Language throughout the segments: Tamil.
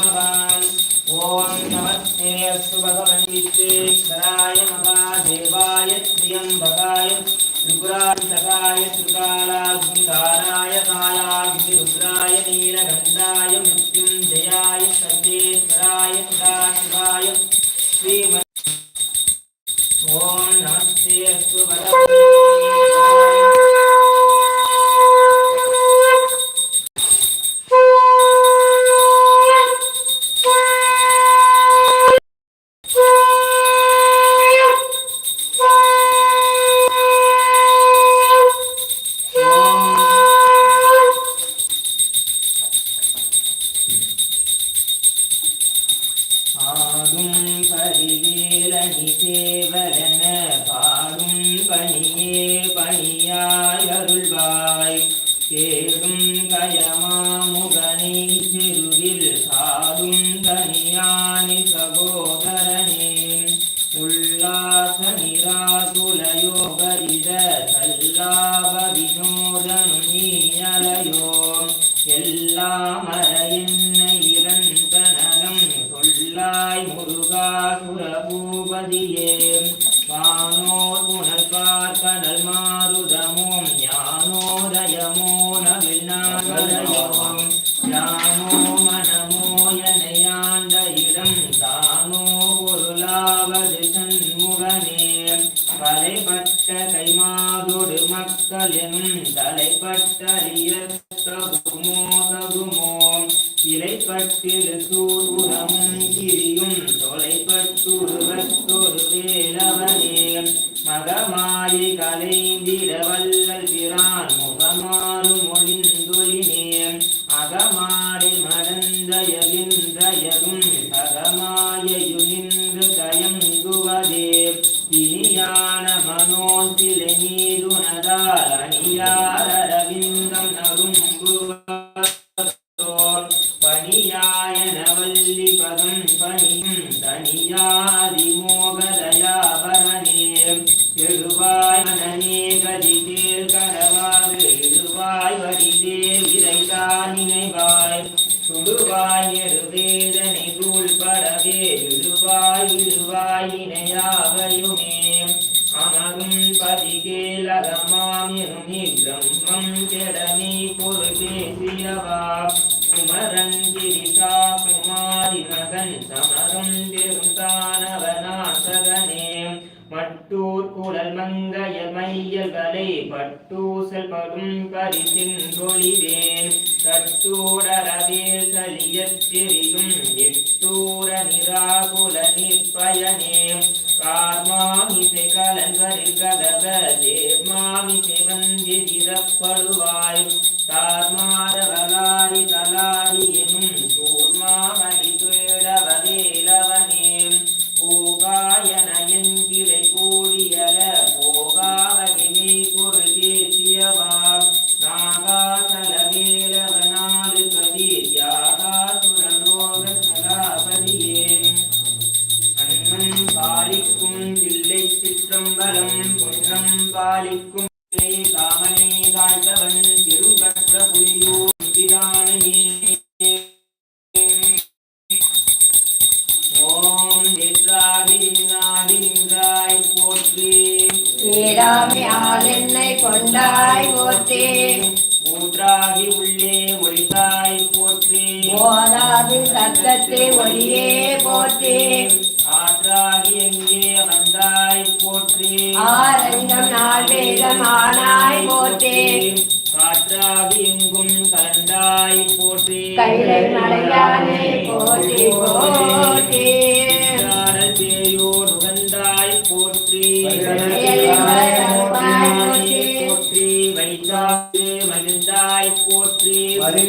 समतान् ॐ नमस्तेऽस्तु भगवन्विश्वेश्वराय महादेवाय त्र्यम्बकाय त्रिपुरान्तकाय त्रिकालाग्निकाराय कालाग्निरुद्राय नीलगन्धाय मृत्युञ्जयाय सर्वेश्वराय सदाशिवाय श्रीमन् ॐ नमस्तेऽस्तु भगवन् கருணையாய் அருள்வாய் கேடும் கயா வேடமி பொருள் பேசியவா? குமரங்கிரிதா குமாரி மகன் சமரும் பெருந்தானவனாசகனே மட்டூர் குழல் மங்கையல் மையல்களை பட்டூசல் படும் பரிசின் தொழில் பாலிக்கும் இல்லை சிற்றம்பலம் பொன்னம் பாலிக்கும் காமனே தாழ்த்தவன் திருக்கற்ற புலியோ நிதிதானே ஓம் நித்ராபிநாதிந்திராய் போற்றி. ஏடாமை ஆளென்னை கொண்டாய் போற்றி. ஊற்றாகி உள்ளே ஒளிதாய் போற்றி. போதாது சத்தத்தை ஒளியே போற்றி.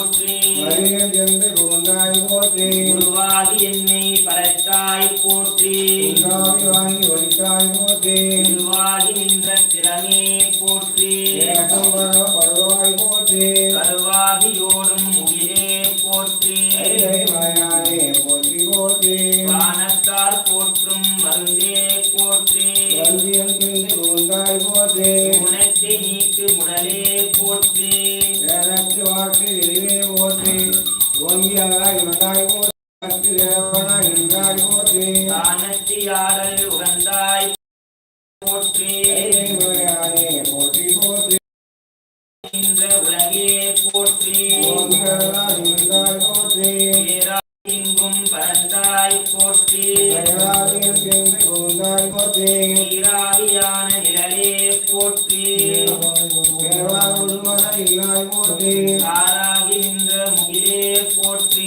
போற்றி. குருந்தாய் போற்றி. குருவாகி என்னை பரத்தாய் போற்றி. வாங்கி ஒளித்தாய் போற்றி. குருவாகி நின்ற திறமே போற்றி. பருவாய் போற்றி. கருவாகியோடும் முகிலே போற்றி. மலையாளே போற்றி போற்றி. வானத்தார் போற்றும் மருந்தே போற்றி. மருந்தியல் குருந்தாய் போற்றி. குணத்தை நீக்கு முடலே போற்றி. உகந்தாய் போற்றி தேவன என்றாய் போற்றி தானத்தியாடல் உகந்தாய் போற்றி. போற்றி போற்றி இந்த உலகே போற்றி போற்றி பேராங்கும் பரந்த வேந்தாய் போற்றி. நீராவியான நிழலே போற்றி. ஆராகின்ற முகிலே போற்றி.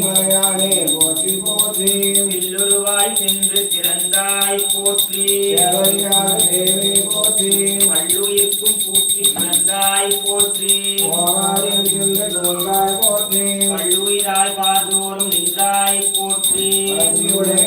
மலையாளே போற்றி போற்றி பில்லுருவாய் சென்று திறந்தாய் போற்றி. போற்றி. வள்ளுயிர்க்கும் போற்றி கலந்தாய் போற்றி. போராடுகின்ற நூல்காய் போற்றி. பல்லுயிராய் பார்தோறும் நின்றாய் போற்றி.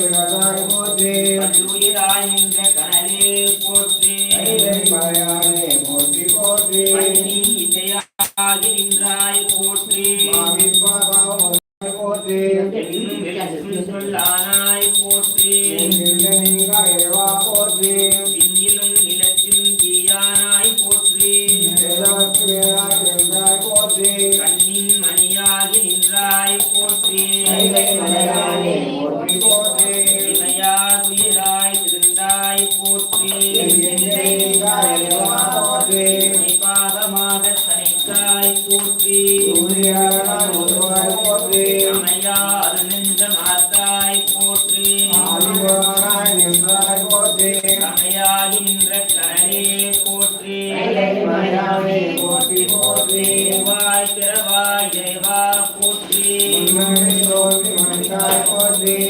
வினதாய் போற்றி. பல்லுயிராய் நின்ற கனலே போற்றி. போற்றி போற்றி.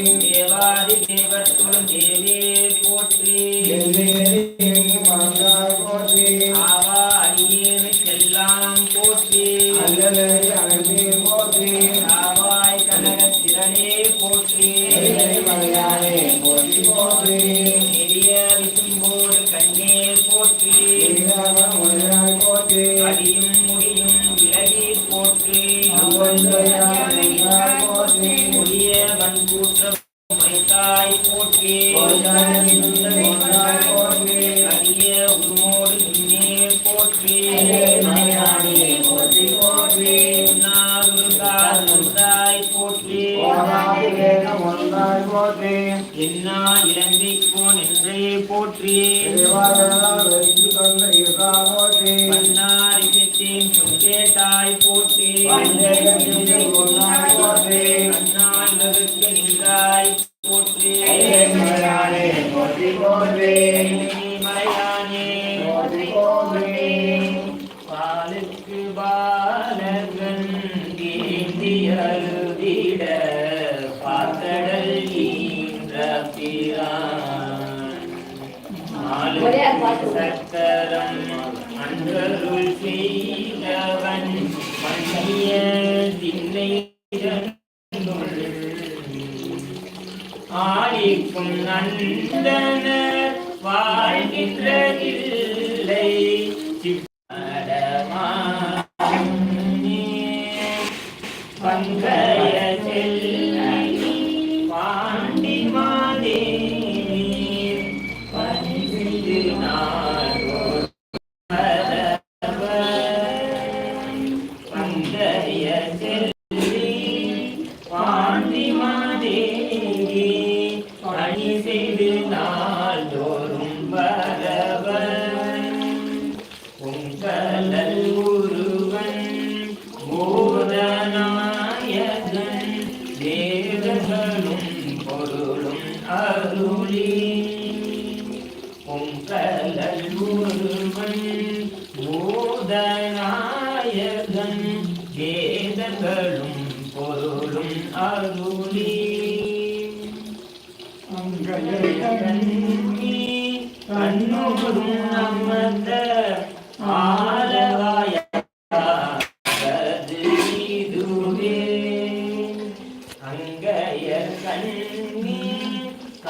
தேவாதி தேவர்களும் தேவே போற்றி. புகேட்டாய் போட்டே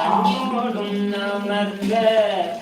Ağlarım namerde.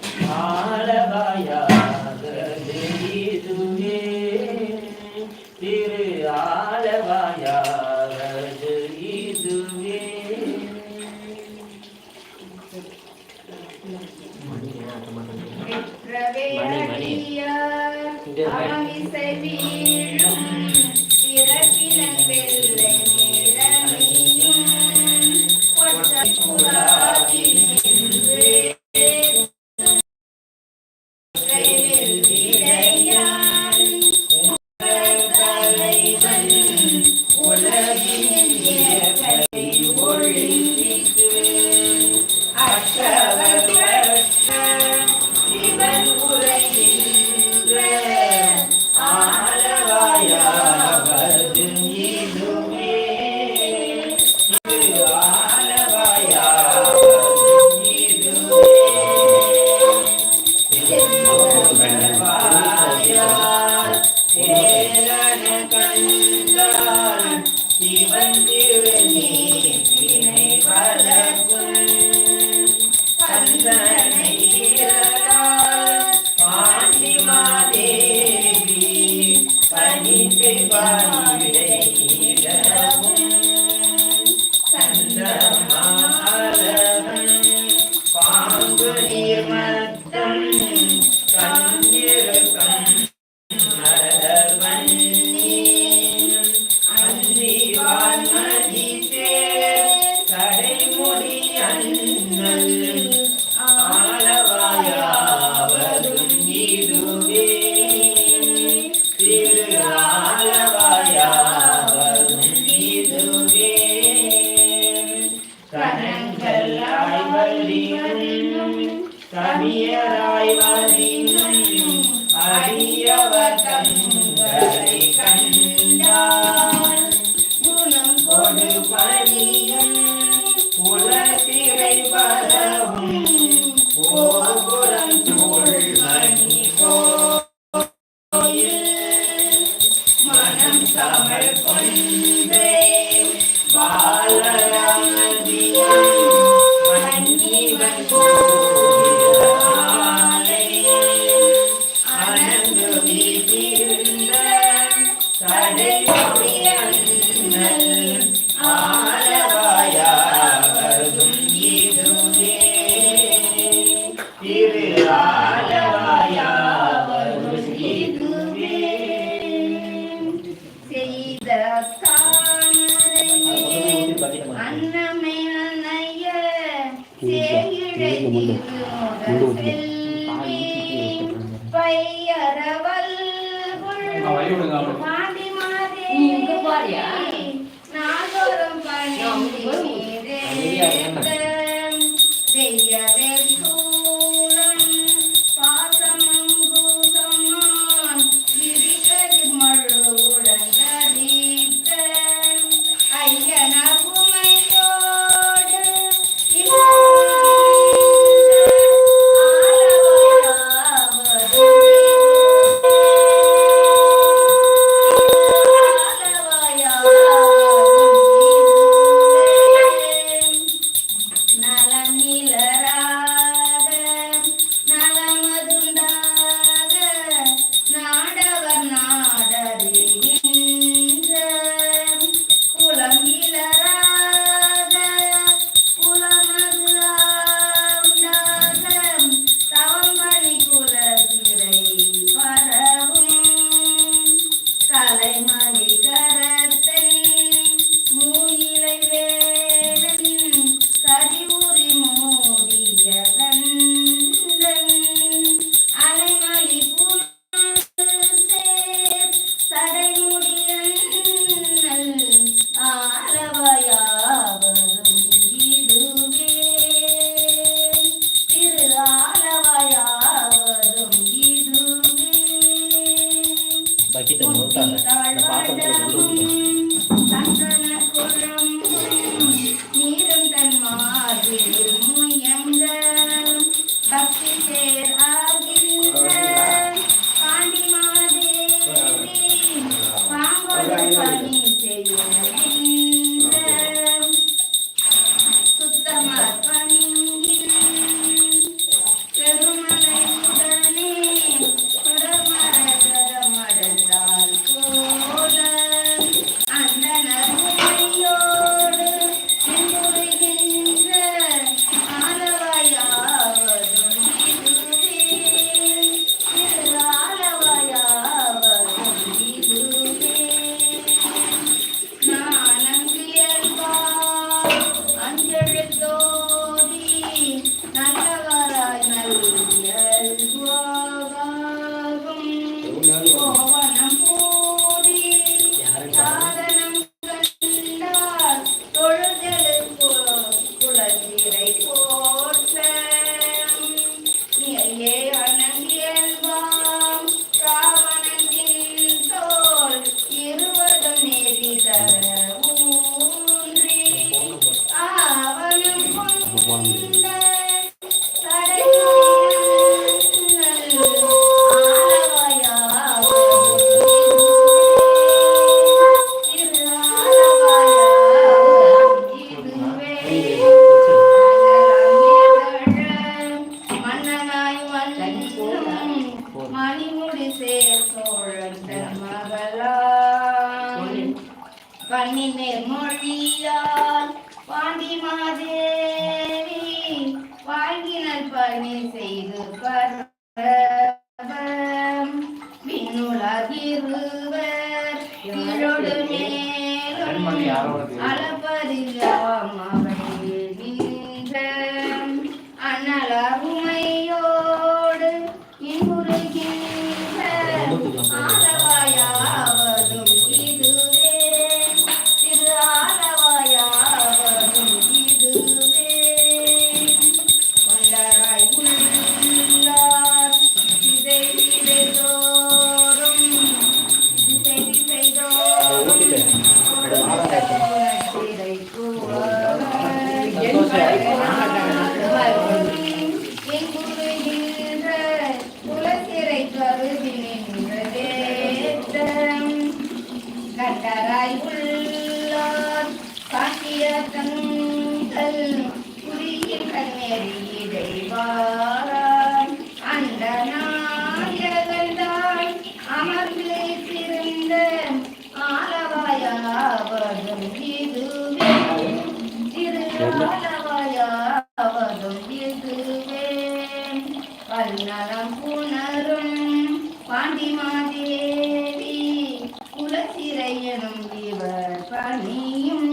பணியும்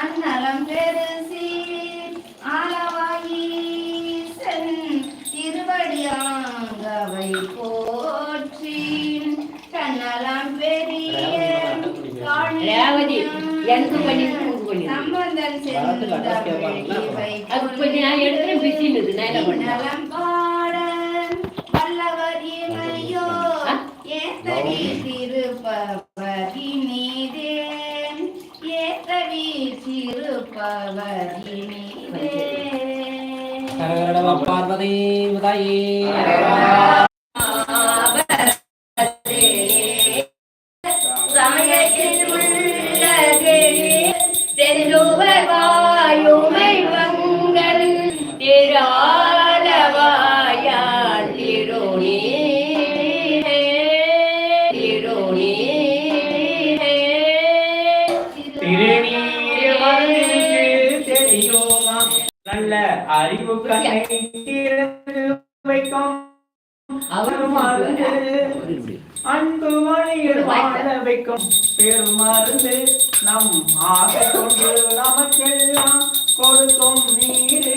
அந்நலம் பெருசி ஆலவாயீசன் திருவடியாங்கவை போற்றி தன்னலம் பெரிய ரேவதி, எனக்கு அறிவு கண்ணை திறந்து வைக்கும். அவர் மருந்து அன்பு வழியில் வாழ வைக்கும். பெருமருந்து நம் ஆசை கொண்டு நமக்கெல்லாம் கொடுக்கும் நீரு.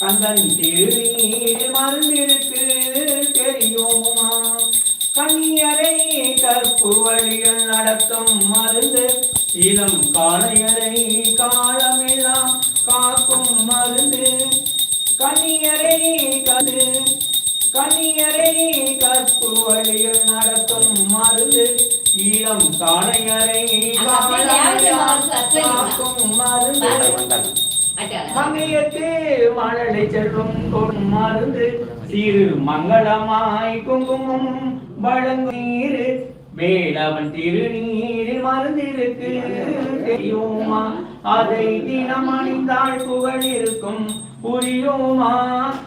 கந்தன் திருநீர் மருந்திருக்கு தெரியுமா? கண்ணியரை கற்பு வழியில் நடத்தும் மருந்து இளம் காளையரை காலமெல்லாம் கண்ணியரை கது கண்ணியரை கற்பு வழியில் நடத்தும் மருந்து. இளம் காளையரை காலமெல்லாம் காக்கும் மருந்து. மங்கையத்து மழலை செல்வம் கொடும் மருந்து. சிறு மங்களமாய் குங்குமம் வழங்கும் நீரு. வேலவன் திருநீரில் மருந்திருக்கு. தெரியுமா? அதை தினம் அணிந்தால் புகழ் இருக்கும் புரியுமா?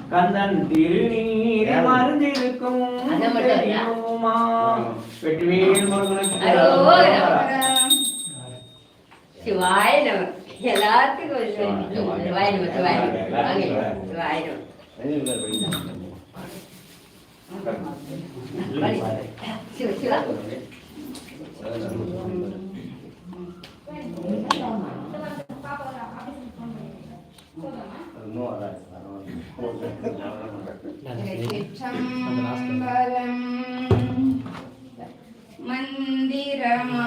கந்தன் மட்டும் இல்ல. தெரியுமா? வெற்றிவேல் முருகனுக்கு. சிவாய நம. எல்லாத்துக்கும். சிவாய நம. சிவாய நம. మందిరమా?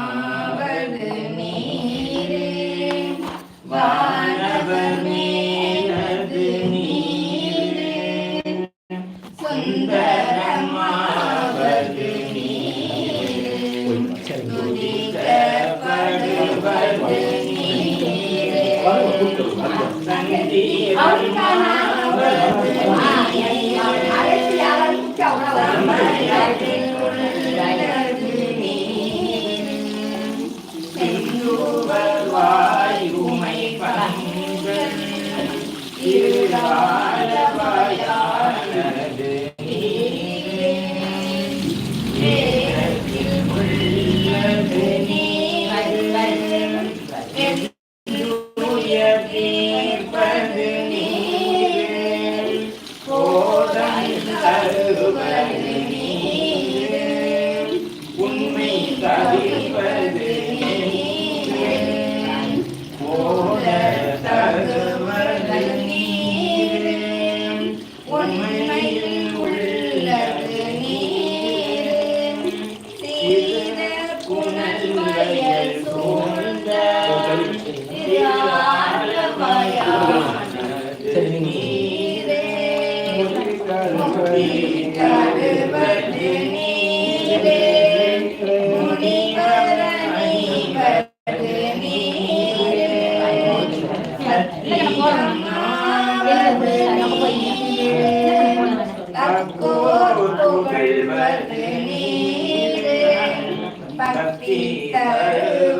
partida. partida.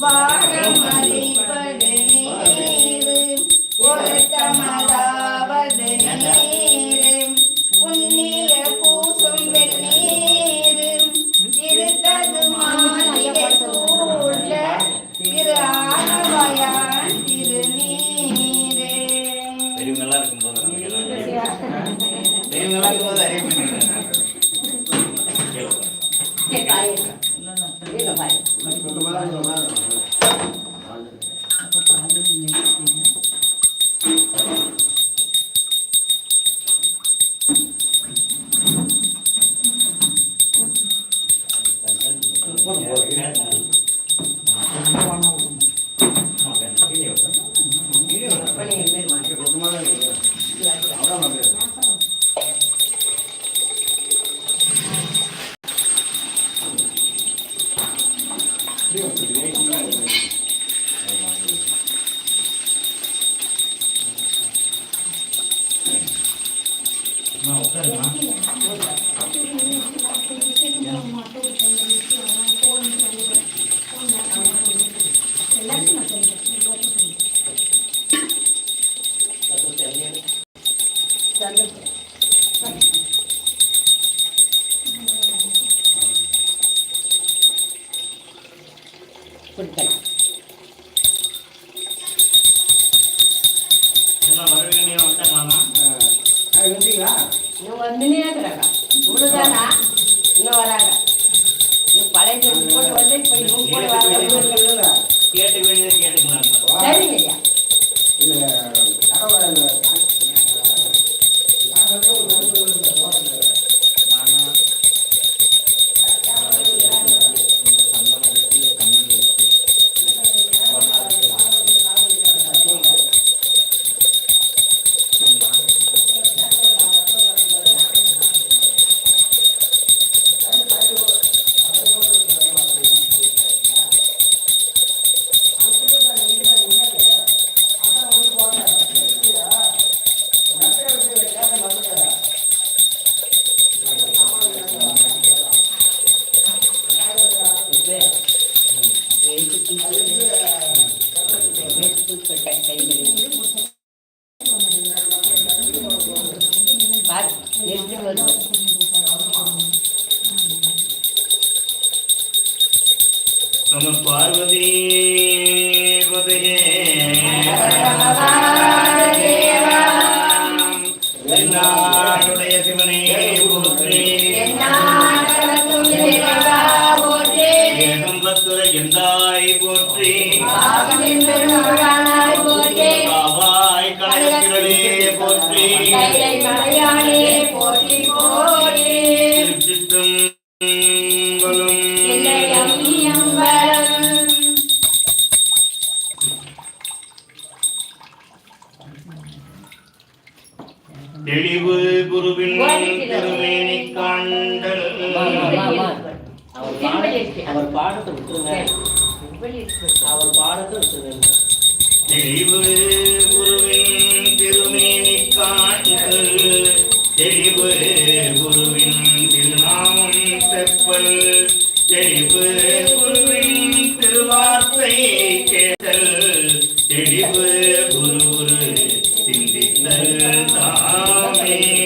Vợ. Bueno, கடைக்கு போட்டு வந்து இப்போ நூறு கேட்டு எப்படி வருது நம பார்வதி பதையே என்னாடுடைய சிவனே போற்றி. ஏகம்பத்துரை எந்தாய் போற்றி போற்றி. தெளிவு குருவின் திருமேனி காண்டல். அவர் பாட- அவர் பாடத்தை விட்டுருங்க. அவர் பாடத்தை விட்டுருங்க. தெளிவு குருவின் திருமேனி காட்டுதல் தெளிவு குருவின் திருநாமம் செப்பல் தெளிவு குருவின் திருவார்த்தை கேட்டல். தெளிவு குரு சிந்தித்தல் தாமே.